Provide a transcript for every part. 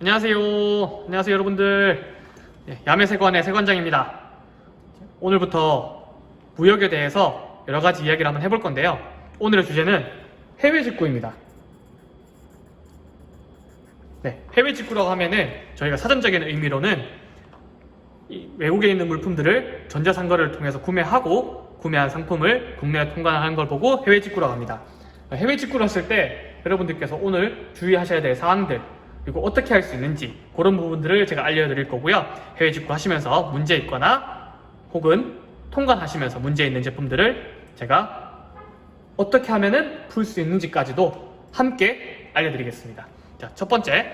안녕하세요. 안녕하세요, 여러분들. 네, 야매세관의 세관장입니다. 오늘부터 무역에 대해서 여러 가지 이야기를 한번 해볼 건데요. 오늘의 주제는 해외 직구입니다. 네, 해외 직구라고 하면은 저희가 사전적인 의미로는 이 외국에 있는 물품들을 전자상거래를 통해서 구매하고 구매한 상품을 국내에 통관하는 걸 보고 해외 직구라고 합니다. 해외 직구를 했을 때 여러분들께서 오늘 주의하셔야 될 사항들 그리고 어떻게 할 수 있는지 그런 부분들을 제가 알려드릴 거고요. 해외 직구 하시면서 문제 있거나 혹은 통관하시면서 문제 있는 제품들을 제가 어떻게 하면은 풀 수 있는지까지도 함께 알려드리겠습니다. 자, 첫 번째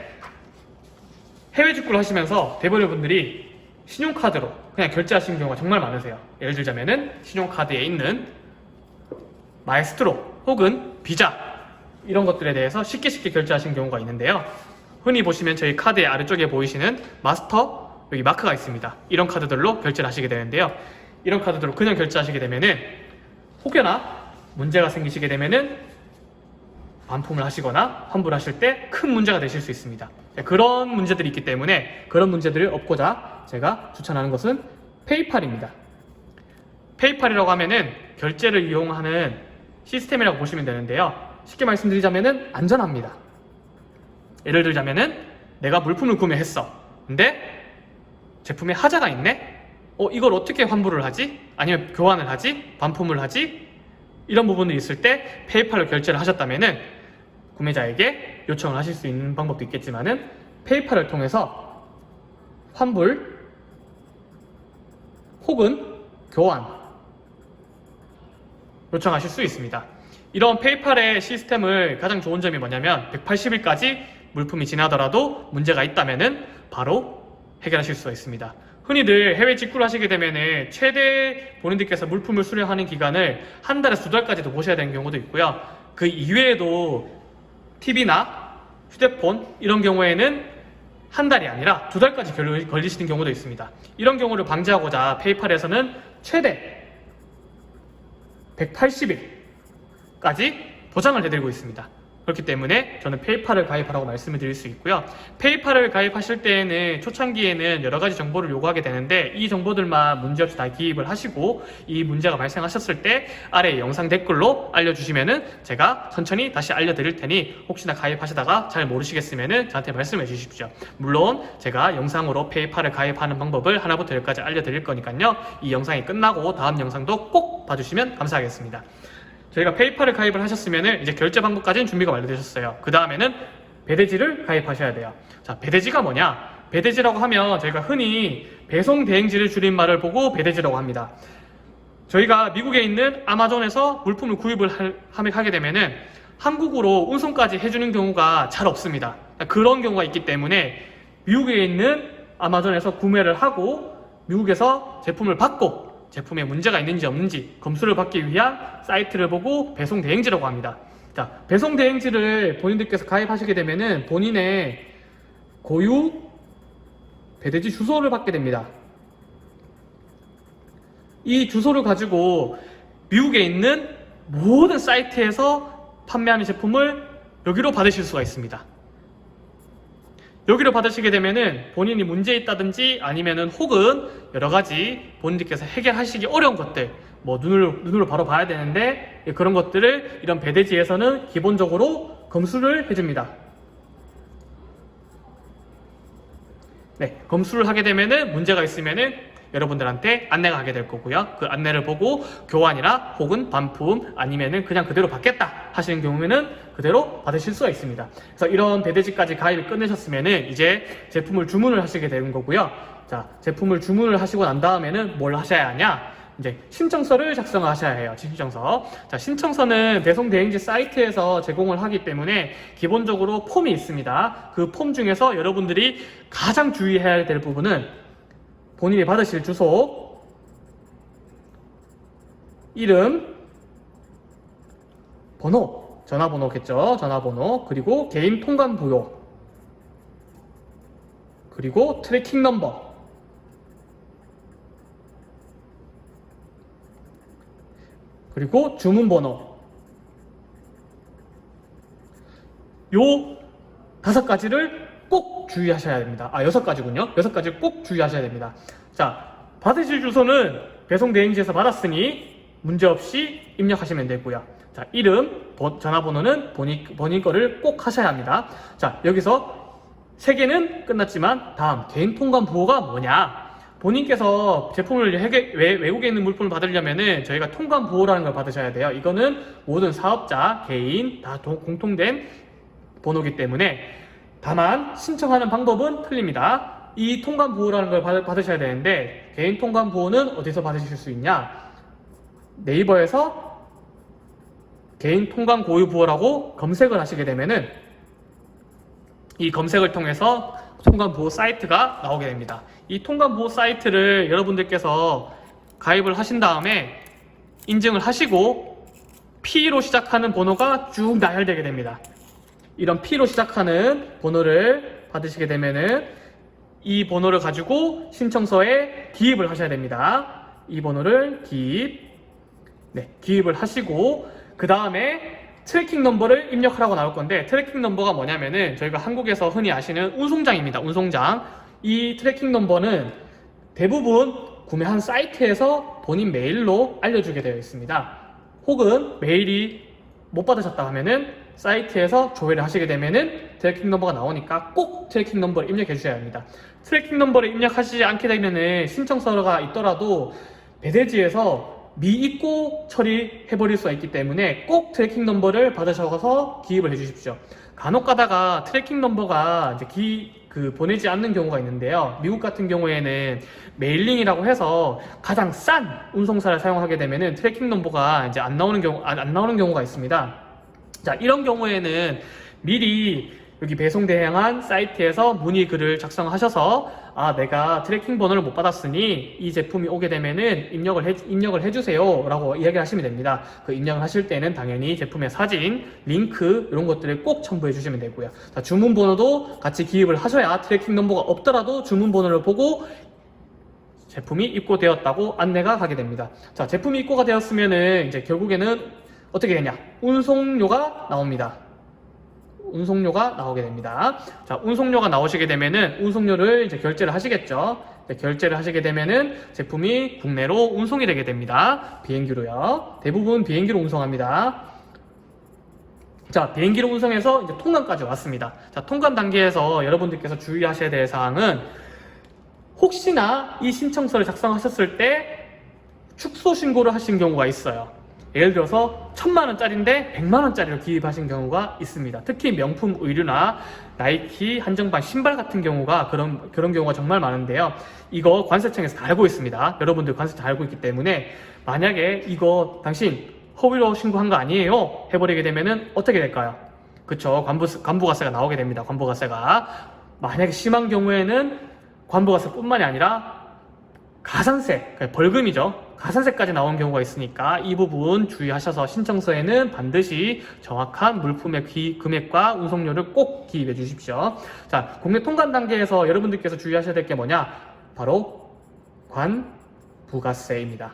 해외 직구를 하시면서 대부분의 분들이 신용카드로 그냥 결제하시는 경우가 정말 많으세요. 예를 들자면은 신용카드에 있는 마에스트로 혹은 비자 이런 것들에 대해서 쉽게 쉽게 결제하시는 경우가 있는데요. 흔히 보시면 저희 카드의 아래쪽에 보이시는 마스터 여기 마크가 있습니다. 이런 카드들로 결제를 하시게 되는데요. 이런 카드들로 그냥 결제하시게 되면은 혹여나 문제가 생기시게 되면은 반품을 하시거나 환불을 하실 때 큰 문제가 되실 수 있습니다. 네, 그런 문제들이 있기 때문에 그런 문제들을 없고자 제가 추천하는 것은 페이팔입니다. 페이팔이라고 하면은 결제를 이용하는 시스템이라고 보시면 되는데요. 쉽게 말씀드리자면은 안전합니다. 예를 들자면은 내가 물품을 구매했어. 근데 제품에 하자가 있네? 어, 이걸 어떻게 환불을 하지? 아니면 교환을 하지? 반품을 하지? 이런 부분이 있을 때 페이팔로 결제를 하셨다면은 구매자에게 요청을 하실 수 있는 방법도 있겠지만은 페이팔을 통해서 환불 혹은 교환 요청하실 수 있습니다. 이런 페이팔의 시스템을 가장 좋은 점이 뭐냐면 180일까지 물품이 지나더라도 문제가 있다면은 바로 해결하실 수가 있습니다. 흔히들 해외 직구를 하시게 되면은 최대 본인들께서 물품을 수령하는 기간을 한 달에서 두 달까지도 보셔야 되는 경우도 있고요. 그 이외에도 TV나 휴대폰 이런 경우에는 한 달이 아니라 두 달까지 걸리- 걸리시는 경우도 있습니다. 이런 경우를 방지하고자 페이팔에서는 최대 180일까지 보장을 해드리고 있습니다. 그렇기 때문에 저는 페이팔을 가입하라고 말씀을 드릴 수 있고요. 페이팔을 가입하실 때에는 초창기에는 여러 가지 정보를 요구하게 되는데 이 정보들만 문제없이 다 기입을 하시고 이 문제가 발생하셨을 때 아래 영상 댓글로 알려주시면은 제가 천천히 다시 알려드릴 테니 혹시나 가입하시다가 잘 모르시겠으면은 저한테 말씀해 주십시오. 물론 제가 영상으로 페이팔을 가입하는 방법을 하나부터 열까지 알려드릴 거니까요. 이 영상이 끝나고 다음 영상도 꼭 봐주시면 감사하겠습니다. 저희가 페이팔을 가입을 하셨으면 이제 결제 방법까지는 준비가 완료되셨어요. 그 다음에는 배대지를 가입하셔야 돼요. 자, 배대지가 뭐냐? 배대지라고 하면 저희가 흔히 배송 대행지를 줄임말을 보고 배대지라고 합니다. 저희가 미국에 있는 아마존에서 물품을 구입을 하게 되면은 한국으로 운송까지 해주는 경우가 잘 없습니다. 그런 경우가 있기 때문에 미국에 있는 아마존에서 구매를 하고 미국에서 제품을 받고 제품에 문제가 있는지 없는지 검수를 받기 위한 사이트를 보고 배송 대행지라고 합니다. 자, 배송 대행지를 본인들께서 가입하시게 되면은 본인의 고유 배대지 주소를 받게 됩니다. 이 주소를 가지고 미국에 있는 모든 사이트에서 판매하는 제품을 여기로 받으실 수가 있습니다. 여기로 받으시게 되면은 본인이 문제 있다든지 아니면은 혹은 여러 가지 본인들께서 해결하시기 어려운 것들 뭐 눈으로 눈으로 바로 봐야 되는데 예, 그런 것들을 이런 배대지에서는 기본적으로 검수를 해줍니다. 네, 검수를 하게 되면은 문제가 있으면은 여러분들한테 안내가 가게 될 거고요. 그 안내를 보고 교환이나 혹은 반품 아니면은 그냥 그대로 받겠다 하시는 경우에는 그대로 받으실 수가 있습니다. 그래서 이런 배대지까지 가입을 끝내셨으면은 이제 제품을 주문을 하시게 되는 거고요. 자, 제품을 주문을 하시고 난 다음에는 뭘 하셔야 하냐? 이제 신청서를 작성하셔야 해요. 신청서. 자, 신청서는 배송 대행지 사이트에서 제공을 하기 때문에 기본적으로 폼이 있습니다. 그 폼 중에서 여러분들이 가장 주의해야 될 부분은 본인이 받으실 주소, 이름, 번호, 전화번호겠죠. 전화번호, 그리고 개인 통관 부요, 그리고 트래킹 넘버, 그리고 주문 번호. 요 다섯 가지를 꼭 주의하셔야 됩니다. 아, 여섯 가지군요. 여섯 가지 꼭 주의하셔야 됩니다. 자, 받으실 주소는 배송 대행지에서 받았으니 문제없이 입력하시면 되고요. 자, 이름, 번- 전화번호는 본인, 본인 거를 꼭 하셔야 합니다. 자, 여기서 세 개는 끝났지만 다음 개인 통관 보호가 뭐냐? 본인께서 제품을 해외, 외- 외국에 있는 물품을 받으려면은 저희가 통관 보호라는 걸 받으셔야 돼요. 이거는 모든 사업자, 개인 다 동- 공통된 번호기 때문에 다만 신청하는 방법은 틀립니다. 이 통관 보호라는 걸 받- 받으셔야 되는데 개인 통관 보호는 어디서 받으실 수 있냐? 네이버에서 개인 통관 고유 보호라고 검색을 하시게 되면은 이 검색을 통해서 통관 보호 사이트가 나오게 됩니다. 이 통관 보호 사이트를 여러분들께서 가입을 하신 다음에 인증을 하시고 P로 시작하는 번호가 쭉 나열되게 됩니다. 이런 P로 시작하는 번호를 받으시게 되면은 이 번호를 가지고 신청서에 기입을 하셔야 됩니다. 이 번호를 기입, 네, 기입을 하시고 그 다음에 트래킹 넘버를 입력하라고 나올 건데 트래킹 넘버가 뭐냐면은 저희가 한국에서 흔히 아시는 운송장입니다. 운송장. 이 트래킹 넘버는 대부분 구매한 사이트에서 본인 메일로 알려주게 되어 있습니다. 혹은 메일이 못 받으셨다 하면은 사이트에서 조회를 하시게 되면은 트래킹 넘버가 나오니까 꼭 트래킹 넘버를 입력해 주셔야 합니다. 트래킹 넘버를 입력하시지 않게 되면은 신청서가 있더라도 배대지에서 미입고 처리해버릴 수가 있기 때문에 꼭 트래킹 넘버를 받으셔서 기입을 해주십시오. 간혹 가다가 트래킹 넘버가 이제 기, 그 보내지 않는 경우가 있는데요. 미국 같은 경우에는 메일링이라고 해서 가장 싼 운송사를 사용하게 되면은 트래킹 넘버가 이제 안 나오는 경우, 안, 안 나오는 경우가 있습니다. 자, 이런 경우에는 미리 여기 배송 대행한 사이트에서 문의 글을 작성하셔서 아 내가 트래킹 번호를 못 받았으니 이 제품이 오게 되면은 입력을 해 입력을 해주세요 라고 이야기를 하시면 됩니다. 그 입력을 하실 때는 당연히 제품의 사진, 링크 이런 것들을 꼭 첨부해 주시면 되고요. 자 주문 번호도 같이 기입을 하셔야 트래킹 넘버가 없더라도 주문 번호를 보고 제품이 입고되었다고 안내가 가게 됩니다. 자 제품이 입고가 되었으면은 이제 결국에는 어떻게 되냐 운송료가 나옵니다. 운송료가 나오게 됩니다. 자, 운송료가 나오시게 되면은 운송료를 이제 결제를 하시겠죠. 네, 결제를 하시게 되면은 제품이 국내로 운송이 되게 됩니다. 비행기로요. 대부분 비행기로 운송합니다. 자, 비행기로 운송해서 이제 통관까지 왔습니다. 자, 통관 단계에서 여러분들께서 주의하셔야 될 사항은 혹시나 이 신청서를 작성하셨을 때 축소 신고를 하신 경우가 있어요. 예를 들어서 천만 원짜리인데 백만 원짜리로 기입하신 경우가 있습니다. 특히 명품 의류나 나이키, 한정판, 신발 같은 경우가 그런 그런 경우가 정말 많은데요. 이거 관세청에서 다 알고 있습니다. 여러분들 관세 다 알고 있기 때문에 만약에 이거 당신 허위로 신고한 거 아니에요? 해버리게 되면은 어떻게 될까요? 그쵸 관부 관부가세가 나오게 됩니다. 관부가세가 만약에 심한 경우에는 관부가세뿐만이 아니라 가산세, 그러니까 벌금이죠. 가산세까지 나온 경우가 있으니까 이 부분 주의하셔서 신청서에는 반드시 정확한 물품의 기- 금액과 운송료를 꼭 기입해 주십시오. 자, 국내 통관 단계에서 여러분들께서 주의하셔야 될 게 뭐냐? 바로 관 부가세입니다.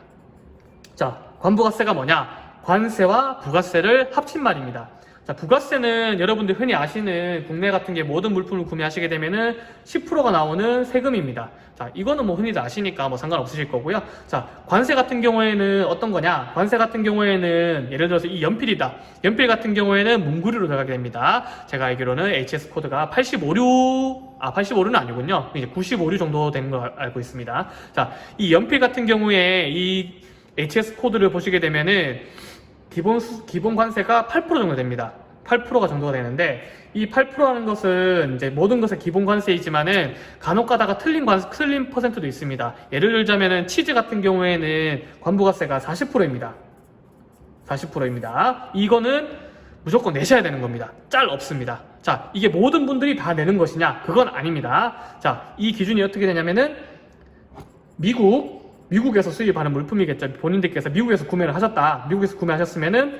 자, 관부가세가 뭐냐? 관세와 부가세를 합친 말입니다. 자, 부가세는 여러분들 흔히 아시는 국내 같은 게 모든 물품을 구매하시게 되면은 10%가 나오는 세금입니다. 자, 이거는 뭐 흔히들 아시니까 뭐 상관없으실 거고요. 자, 관세 같은 경우에는 어떤 거냐? 관세 같은 경우에는 예를 들어서 이 연필이다. 연필 같은 경우에는 문구류로 들어가게 됩니다. 제가 알기로는 HS 코드가 85류, 아, 85류는 아니군요. 이제 95류 정도 되는 걸 알- 알고 있습니다. 자, 이 연필 같은 경우에 이 HS 코드를 보시게 되면은 기본 수- 기본 관세가 8% 정도 됩니다. 8%가 정도가 되는데 이 8%라는 것은 이제 모든 것의 기본 관세이지만은 간혹 가다가 틀린 관 틀린 퍼센트도 있습니다. 예를 들자면은 치즈 같은 경우에는 관부가세가 40%입니다. 40%입니다. 이거는 무조건 내셔야 되는 겁니다. 짤 없습니다. 자, 이게 모든 분들이 다 내는 것이냐? 그건 아닙니다. 자, 이 기준이 어떻게 되냐면은 미국 미국에서 수입하는 물품이겠죠. 본인들께서 미국에서 구매를 하셨다. 미국에서 구매하셨으면은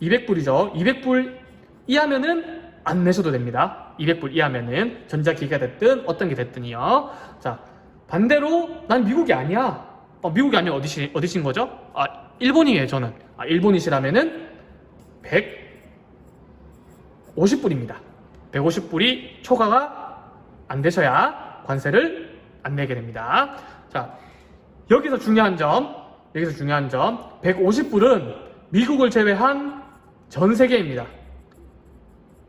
200불이죠. 200불 이하면은 안 내셔도 됩니다. 200불 이하면은 전자기기가 됐든 어떤 게 됐든요. 자 반대로 난 미국이 아니야. 어, 미국이 아니면 어디시 어디신 거죠? 아 일본이에요. 저는 아 일본이시라면은 150불입니다. 150불이 초과가 안 되셔야 관세를 안 내게 됩니다. 자, 여기서 중요한 점, 여기서 중요한 점, 150불은 미국을 제외한 전 세계입니다.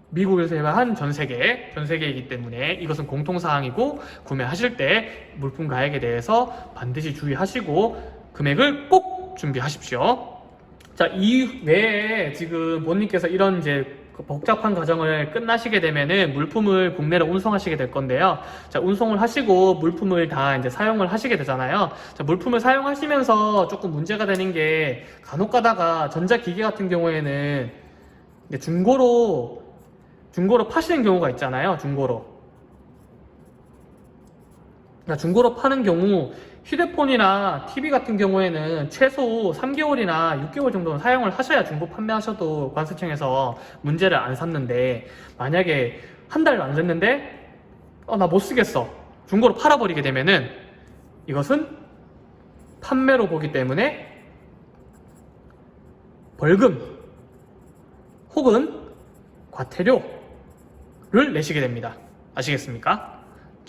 미국을 제외한 전 세계, 전 세계이기 때문에 이것은 공통사항이고 구매하실 때 물품 가액에 대해서 반드시 주의하시고 금액을 꼭 준비하십시오. 자, 이 외에 지금 본님께서 이런 이제 그 복잡한 과정을 끝나시게 되면은 물품을 국내로 운송하시게 될 건데요. 자, 운송을 하시고 물품을 다 이제 사용을 하시게 되잖아요. 자, 물품을 사용하시면서 조금 문제가 되는 게 간혹 가다가 전자기기 같은 경우에는 중고로 중고로 파시는 경우가 있잖아요. 중고로. 그러니까 중고로 파는 경우 휴대폰이나 TV 같은 경우에는 최소 3개월이나 6개월 정도는 사용을 하셔야 중고 판매하셔도 관세청에서 문제를 안 삼는데 만약에 한달안 됐는데 어, 나 못 쓰겠어. 중고로 팔아버리게 되면은 이것은 판매로 보기 때문에 벌금 혹은 과태료를 내시게 됩니다. 아시겠습니까?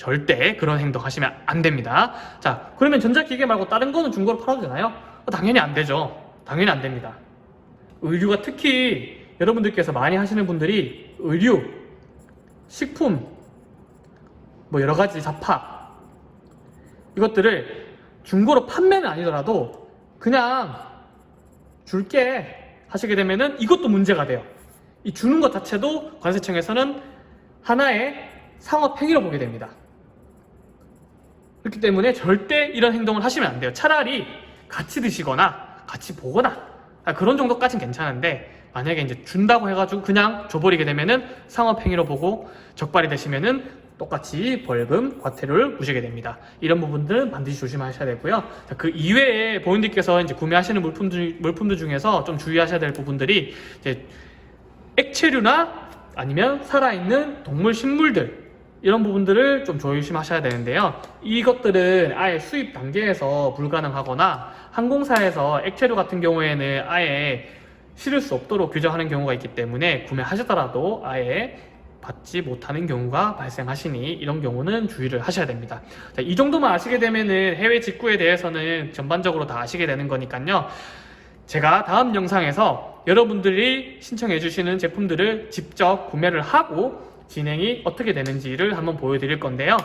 절대 그런 행동 하시면 안 됩니다. 자, 그러면 전자기기 말고 다른 거는 중고로 팔아도 되나요? 어, 당연히 안 되죠. 당연히 안 됩니다. 의류가 특히 여러분들께서 많이 하시는 분들이 의류, 식품, 뭐 여러 가지 잡화 이것들을 중고로 판매는 아니더라도 그냥 줄게 하시게 되면은 이것도 문제가 돼요. 이 주는 것 자체도 관세청에서는 하나의 상업 행위로 보게 됩니다. 그렇기 때문에 절대 이런 행동을 하시면 안 돼요. 차라리 같이 드시거나 같이 보거나 아, 그런 정도까지는 괜찮은데 만약에 이제 준다고 해가지고 그냥 줘버리게 되면은 상업 행위로 보고 적발이 되시면은 똑같이 벌금, 과태료를 무시게 됩니다. 이런 부분들은 반드시 조심하셔야 되고요. 자, 그 이외에 본인들께서 이제 구매하시는 물품들 중에서 좀 주의하셔야 될 부분들이 이제 액체류나 아니면 살아있는 동물, 식물들 이런 부분들을 좀 조심하셔야 되는데요. 이것들은 아예 수입 단계에서 불가능하거나 항공사에서 액체류 같은 경우에는 아예 실을 수 없도록 규정하는 경우가 있기 때문에 구매하시더라도 아예 받지 못하는 경우가 발생하시니 이런 경우는 주의를 하셔야 됩니다. 자, 이 정도만 아시게 되면은 해외 직구에 대해서는 전반적으로 다 아시게 되는 거니까요. 제가 다음 영상에서 여러분들이 신청해 주시는 제품들을 직접 구매를 하고 진행이 어떻게 되는지를 한번 보여드릴 건데요.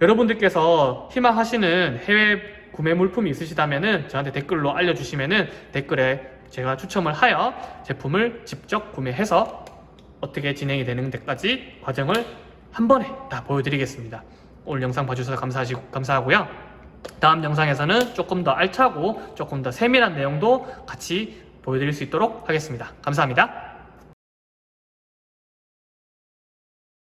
여러분들께서 희망하시는 해외 구매 물품이 있으시다면은 저한테 댓글로 알려주시면은 댓글에 제가 추첨을 하여 제품을 직접 구매해서 어떻게 진행이 되는 데까지 과정을 한 번에 다 보여드리겠습니다. 오늘 영상 봐주셔서 감사하시, 감사하고요. 다음 영상에서는 조금 더 알차고 조금 더 세밀한 내용도 같이 보여드릴 수 있도록 하겠습니다. 감사합니다.